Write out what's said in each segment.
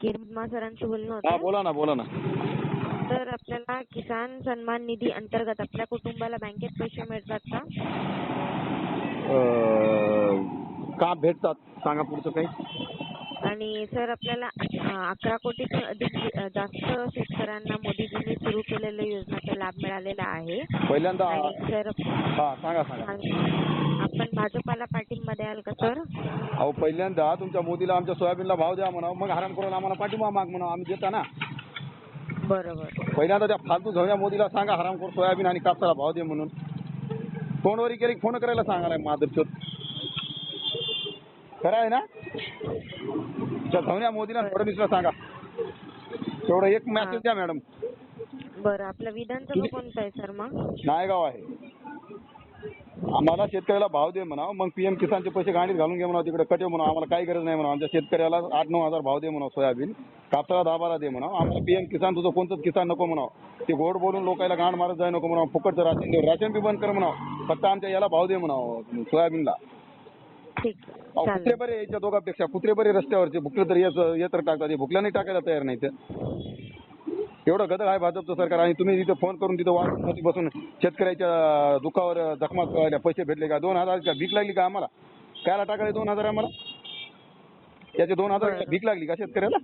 किरमा सरांशी बोलणं हा होतं. बोला ना बोला ना. तर आपल्याला किसान सन्मान निधी अंतर्गत आपल्या कुटुंबाला बँकेत पैसे मिळतात का? अं, का भेटतात? सांगा पुढचं काही. आणि सर आपल्याला अकरा कोटीतून अधिक जास्त शेतकऱ्यांना मोदीजींनी सुरू केलेल्या योजनांचा लाभ मिळालेला आहे. पहिल्यांदा आणि सर हा सांगा सांगा. आपण भाजपाला पाठिंबा द्याल का सर? अहो पहिल्यांदा तुमच्या मोदीला आमच्या सोयाबीनला भाव द्या म्हणा मग हराम करून आम्हाला पाठिंबा माग म्हणा आम्ही देता ना. बरोबर. पहिल्यांदा त्या फालतू घेऊन मोदीला सांगा हराम करून सोयाबीन आणि कापसाला भाव दे म्हणून. फोनवरी केली फोन करायला सांगा माधुरचोत खरं आहे ना? त्या मोदीला आणि फडणवीसला सांगा. तेवढं एक मॅसेज द्या मॅडम बरं आपलं विधानसभा कोणतं आहे सर मग? नायगाव आहे. आम्हाला शेतकऱ्याला भाव दे म्हणा मग पीएम किसानचे पैसे गाडीत घालून घे म्हणा तिकडे कटे म्हणा आम्हाला काही गरज नाही म्हणा आमच्या शेतकऱ्याला आठ नऊ हजार भाव दे म्हणा सोयाबीन. कापसाला दहा बारा दे म्हणा आम्हाला पीएम किसान तुझं कोणतंच किसान नको म्हणा ते गोड बोलून लोकांना गांड मारत जाय नको म्हणा फुकटचं राशन दे राशन बी बंद कर म्हणा फक्त आमच्या याला भाव दे म्हणा सोयाबीनला. ठीक. अहो, कुत्रे बरे याच्या दोघांपेक्षा. कुत्रे बरे रस्त्यावरचे. भुकले तर येत येत टाकतात हे भुकल्या नाही टाकायला तयार नाही ते. एवढं गदर आहे भाजपचं सरकार आणि तुम्ही तिथे फोन करून तिथं वाढ बसून शेतकऱ्याच्या दुखावर जखमा करायला पैसे भेटले का? दोन हजार का भीक लागली का आम्हाला? कायला टाकायला दोन हजार आम्हाला? त्याचे दोन हजार. भीक लागली का शेतकऱ्याला?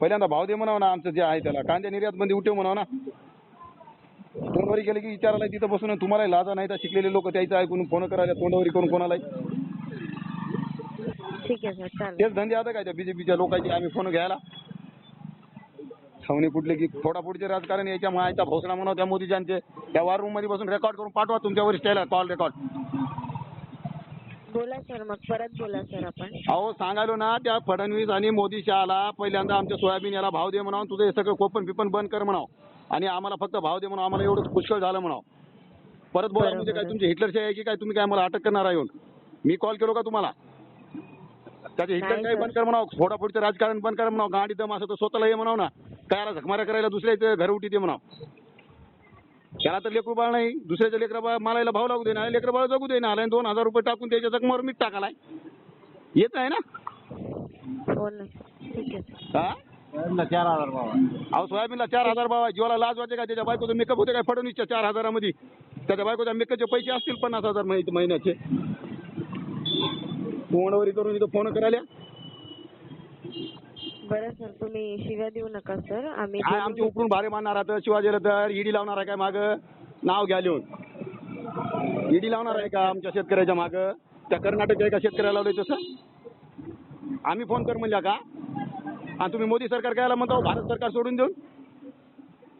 पहिल्यांदा भाव दे म्हणावं ना आमचं जे आहे त्याला. कांद्या निर्यात बंदी उठव म्हणावं ना. तोंडवरी गेले की विचारायला तिथं बसून तुम्हाला लाजा नाही तर शिकलेले लोक त्याचं ऐकून फोन करायला तोंडवरी करून कोणालाही. ठीक आहे सर चालेल. तेच धंदे आता काय त्या बीजेपीच्या लोकांचे? आम्ही फोन घ्यायला. छावणी कुठले की फोडाफोडीचे राजकारण याच्या मायचा भोसडा म्हणा त्या मोदीच्यांचे त्या वार रूममध्ये बसून रेकॉर्ड करून पाठवा तुमच्या वरिष्ठाला कॉल रेकॉर्ड बोला सर मग परत बोला सर आपण. अहो सांगायलो ना त्या फडणवीस आणि मोदी शहाला पहिल्यांदा आमच्या सोयाबीन याला भाव दे म्हणावं तुझं हे सगळं कोपन पिपन बंद कर म्हणावं. आणि आम्हाला फक्त भाव दे म्हणावं आम्हाला एवढं पुष्कळ झालं म्हणावं. परत बोला म्हणजे काय. तुमची हिटलरशाही आहे की काय? तुम्ही काय मला अटक करणार आहे येऊन? मी कॉल केलो का तुम्हाला? त्याचे काही सर. बंद कर म्हणावं. फोडाफोडीचं राजकारण बंद कर म्हणावं. गाडी दम असं तर स्वतःला ये म्हणावं ना. काय झकमाऱ्या करायला दुसऱ्याचे घर उठी ते म्हणावं. त्याला तर लेकरू बाळ नाही. दुसऱ्याच्या लेकरा बाळ मालायला भाव लागू दे ना लेकरा बाळ जगू दे ना आला दोन हजार रुपये टाकून त्याच्या जखमावर मीठ टाकालाय. येत आहे ना? हो ना. ठीक आहे. सर हा चार हजार भाव अहो सोयाबीनला चार हजार भाव आहे. जीवाला लाज वाटते का? त्याच्या बायकोचं मेकअप होते काय? फडणवीसच्या चार हजारामध्ये. त्याच्या बायकोच्या मेकअपचे पैसे असतील पन्नास हजार महिने- महिन्याचे. फोनवरी करून इथं फोन करायला? बरं सर तुम्ही शिव्या देऊ नका सर. आम्ही काय आमची उपरून भारे मारणार आता शिवाजीला तर? ईडी लावणार आहे काय माग? नाव घ्या लिहून. ईडी लावणार आहे का आमच्या शेतकऱ्याच्या माग? त्या कर्नाटकच्या एका शेतकऱ्याला लावलंय तसं? आम्ही फोन कर म्हणल्या का? आणि तुम्ही मोदी सरकार कायला म्हणता? भारत सरकार सोडून देऊन.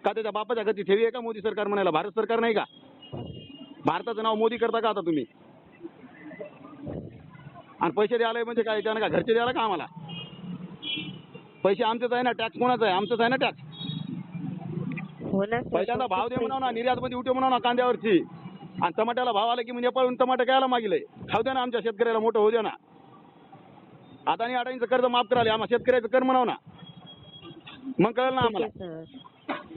का त्याच्या बापाच्या गती ठेवी आहे का मोदी सरकार म्हणायला? भारत सरकार नाही का? भारताचं नाव मोदी करता का आता तुम्ही? आणि पैसे द्यायला म्हणजे काय? त्यानं का घरचे द्यायला का आम्हाला? पैसे आमचेच आहे ना टॅक्स कोणाचा आहे? आमचंच आहे ना टॅक्स हो ना सर पहिल्यांदा भाव दे म्हणाव ना निर्यात मध्ये उठे म्हणाव ना कांद्यावरची. आणि टमाट्याला भाव आला की म्हणजे पळून टमाटर घ्यायला मागिले. खाऊ द्या ना आमच्या शेतकऱ्याला मोठं होऊ द्या ना. अदानी अडाणीचं कर्ज माफ कराले आम्हाला शेतकऱ्याचं कर म्हणाव ना. मग कळलं ना ठीक आम्हाला आहे सर.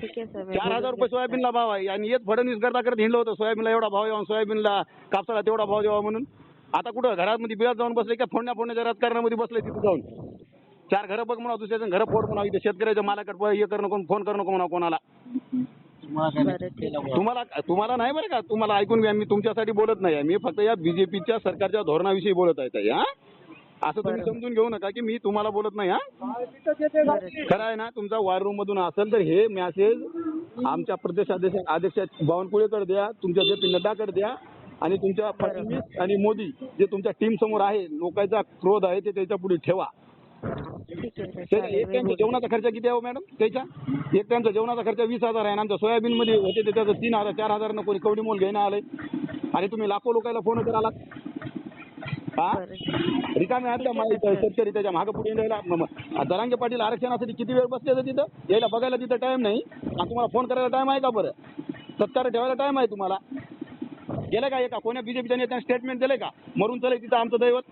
ठीक आहे सर. मी चार हजार बोलून रुपये घेते. सोयाबीनला भाव आहे. आणि येत फडणवीस करता करत हिंडलं होतं. सोयाबीनला एवढा भाव यावा सोयाबीनला कापसाला तेवढा भाव द्यावा म्हणून. आता कुठं? घरामध्ये बिळात जाऊन बसले का फोडण्या फोडण्याच्या राजकारणामध्ये बसले तिथे जाऊन? चार घरं बघ म्हणा दुसऱ्याचं घरं फोड म्हणा इथे शेतकऱ्याच्या मालाकडे हे करू नको फोन करू नको म्हणा कोणाला. तुम्हाला तुम्हाला नाही बरं का? तुम्हाला ऐकून घ्या मी तुमच्यासाठी बोलत नाही मी फक्त या बीजेपीच्या सरकारच्या धोरणाविषयी बोलत आहे हा? असं तुम्ही. समजून घेऊ नका की मी तुम्हाला बोलत नाही हा? खरं आहे ना तुमचा वार रूम मधून असेल तर हे मॅसेज आमच्या प्रदेश अध्यक्ष अध्यक्ष बावनकुळेकडे द्या तुमच्या जे नड्डाकडे द्या. आणि तुमच्या फडणवीस आणि मोदी जे तुमच्या टीम समोर आहे लोकांचा क्रोध आहे ते त्याच्या पुढे ठेवा. एक टाइमचा. जेवणाचा खर्च किती आहे हो मॅडम त्याच्या? एक टाइमचा जेवणाचा खर्च वीस हजार आहे आणि आमच्या सोयाबीन मध्ये होते ते त्याचं तीन हजार चार हजार कोणी कवडी मोल घेणं आलंय. आणि तुम्ही लाखो लोकांना फोन कराला हा? शेतकरी त्याच्या मागं पुढे राहिला. दरांगे पाटील आरक्षणासाठी किती वेळ बसले तिथं? यायला बघायला तिथं टाइम नाही. आणि तुम्हाला फोन करायला टाइम आहे का बरं? सत्कार ठेवायला टाइम आहे तुम्हाला? गेलं का एका? कोण्या बीजेपीच्या नेत्याने स्टेटमेंट दिले का? मरून चले तिथं आमचं दैवत.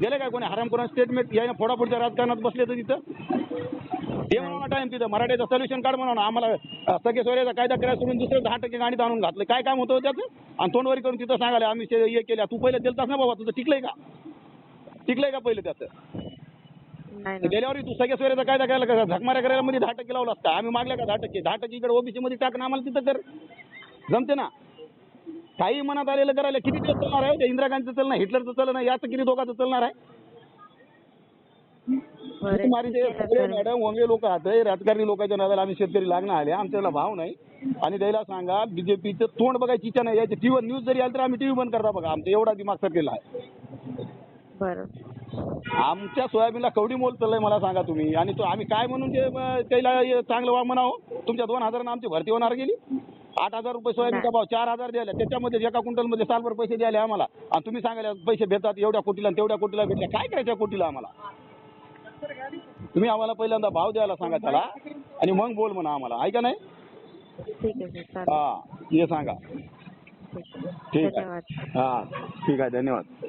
गेले काय कोणी? हराम कोणा स्टेटमेंट यायला फोडाफोडच्या राजकारणात बसले तर तिथं. ते म्हणा टाइम तिथं. मराठीचं सोल्युशन काढ म्हणा ना. आम्हाला सगळे सोयऱ्याचा कायदा करायला सोडून दुसरं दहा टक्के गाडीत आणून घातलं. काय काम होतं त्याचं? आणि तोंडवरी करून तिथं सांगायला आम्ही हे केल्या तू पहिलं दिलतास ना बाबा तुझं टिकलंय का? टिकलंय का पहिलं त्याचं? गेल्यावर तू सगळ्या सोयऱ्याचा कायदा करायला का? झकमाऱ्या करायला मध्ये दहा टक्के लावला असता आम्ही मागल्या का दहा टक्के? दहा टक्के इकडे ओबीसी मध्ये टाकणं आम्हाला तिथं कर. जमते ना? काही मनात आलेलं करायला किती दिवस चालणार आहे? इंदिरा गांधीचं चालणार हिटलरचं चालणार याचं किती दोघांचं चालणार आहे? सगळे मॅडम वंगे लोक आहात राजकारणी लोकांच्या नादाला आम्ही शेतकरी लागणार आले आमच्याला भाव नाही. आणि त्याला सांगा बीजेपीचं तोंड बघायची इच्छा नाही याची टीव्ही न्यूज जरी आली तर आम्ही टीव्ही बंद करता बघा आमचा एवढा दिमाग सरकेला आहे. आमच्या सोयाबीनला कवडी मोल चाललंय मला सांगा तुम्ही. आणि तो आम्ही काय म्हणून ते अं, त्याला चांगलं वा म्हणावं? तुमच्या दोन हजारानं आमची भरती होणार गेली? आठ हजार रुपये सोयाबीनचा भाव चार हजार द्यायला. त्याच्यामध्ये एका क्विंटलमध्ये सालभर पैसे द्यायला आम्हाला. आणि तुम्ही सांगायला पैसे भेटतात एवढ्या कोटीला आणि तेवढ्या कोटीला भेटल्या काय करायच्या कोटीला आम्हाला? तुम्ही आम्हाला पहिल्यांदा भाव द्यायला सांगा त्याला आणि मग बोल म्हणा आम्हाला. ऐका नाही? ठीक आहे सर चालेल. हा हे सांगा. ठीक आहे. हा ठीक आहे. धन्यवाद.